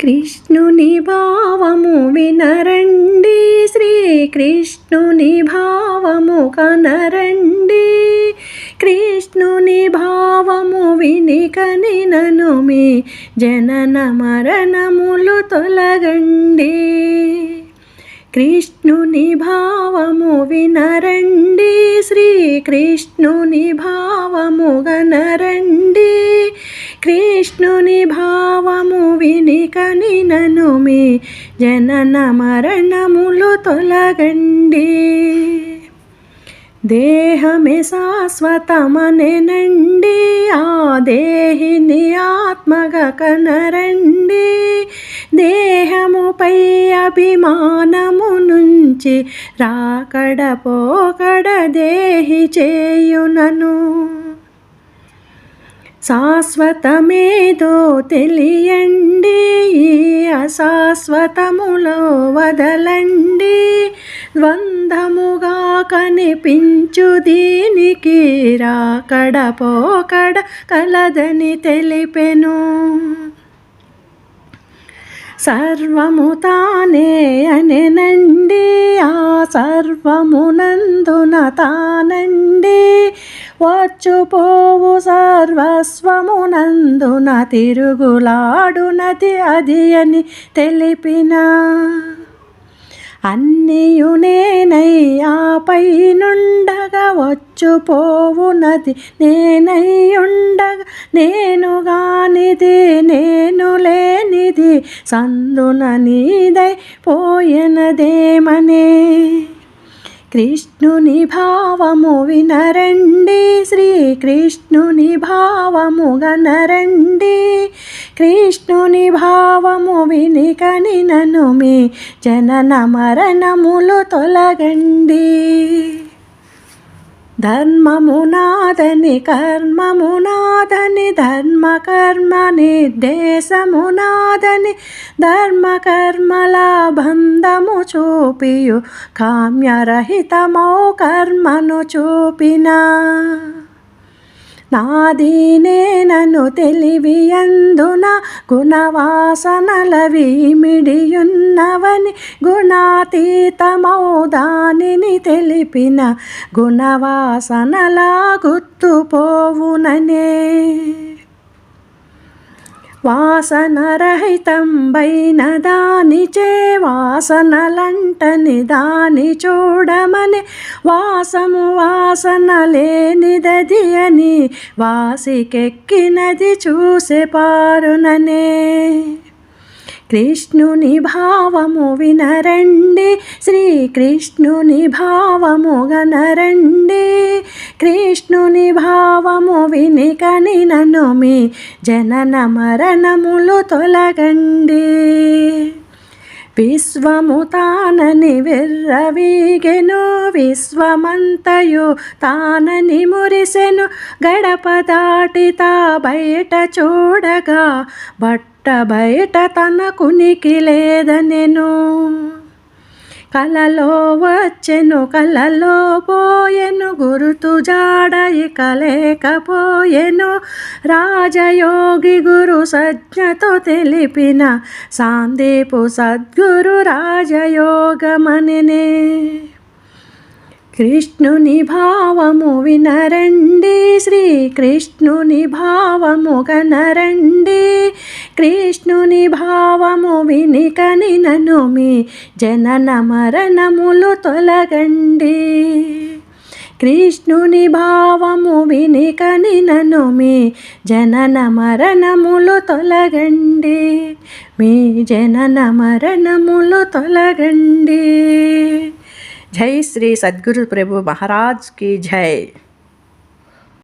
కృష్ణుని భావము వినరండి. శ్రీకృష్ణుని భావము కనరండి. కృష్ణుని భావము విని కనినను మీ జనన మరణములు తొలగండి. కృష్ణుని భావము వినరండి. శ్రీకృష్ణుని భావము గనరండి కృష్ణుని భావము విని కనినను మీ జనన మరణములు తొలగండి. దేహమే శాశ్వతమనెనండి ఆ దేహిని ఆత్మగా కనరండి. దేహముపై అభిమానము నుంచి రాకడ పోకడ దేహి చేయునను. శాశ్వతమేదో తెలియండి ఈ అశాశ్వతములో వదలండి. ద్వంద్వముగా కనిపించు దీనికి రాకడపోకడ కలదని తెలిపెను. సర్వము తానే అనెనండి ఆ సర్వమునందున తానండి. వచ్చుపోవు సర్వస్వమునందున తిరుగులాడునది అది అని తెలిపిన. అన్నియునేనై ఆపై నుండగా వచ్చుపోవునది నేనై నేను గానిది నేను లేనిది సందున నీదై పోయనదేమనే. కృష్ణుని భావము వినరండి శ్రీకృష్ణుని భావము గనరండి. కృష్ణుని భావము విని కనినను మీ జనన మరణములు తొలగండి. ధర్మమునాదని కర్మమునాదని ధర్మ కర్మ నిర్దేశమునాదని ధర్మ కర్మల బంధము చూపియు కామ్యరహితమౌ కర్మను చూపినా నాదీనేనను తెలివియందున గుణవాసనలవి మిడియున్నవని గుణాతీతమౌ దానిని తెలిపిన గుణవాసనలా గుర్తుపోవుననే. వాసనరహితంబైన దానిచే వాసనలంటని దాని చూడమని వాసము వాసన లేనిదది అని వాసికెక్కినది చూసే పారుననే. కృష్ణుని భావము వినరండి. శ్రీకృష్ణుని భావము గనరండి. కృష్ణుని భావము విని కనినను మీ జనన మరణములు తొలగండి. విశ్వము తానని విర్రవీగెను విశ్వమంతయు తానని మురిసెను. గడప దాటితా బయట చూడగా బట్ట బయట తనకు లేదనెను కలలో వచ్చెను కలలో పోయెను గురుతు జాడ ఇక లేకపోయెను. రాజయోగి గురు సజ్ఞతో తెలిపిన సాందీపు సద్గురు రాజయోగమనినే. కృష్ణుని భావము వినరండి శ్రీకృష్ణుని భావము గనరండి. కృష్ణుని భావము విని కని నను మీ జనన మరణములు తొలగండి. కృష్ణుని భావము విని కని నను మీ జనన మరణములు తొలగండి. మీ జనన మరణములు తొలగండి. జై శ్రీ సద్గురు ప్రభు మహారాజ్కి జై.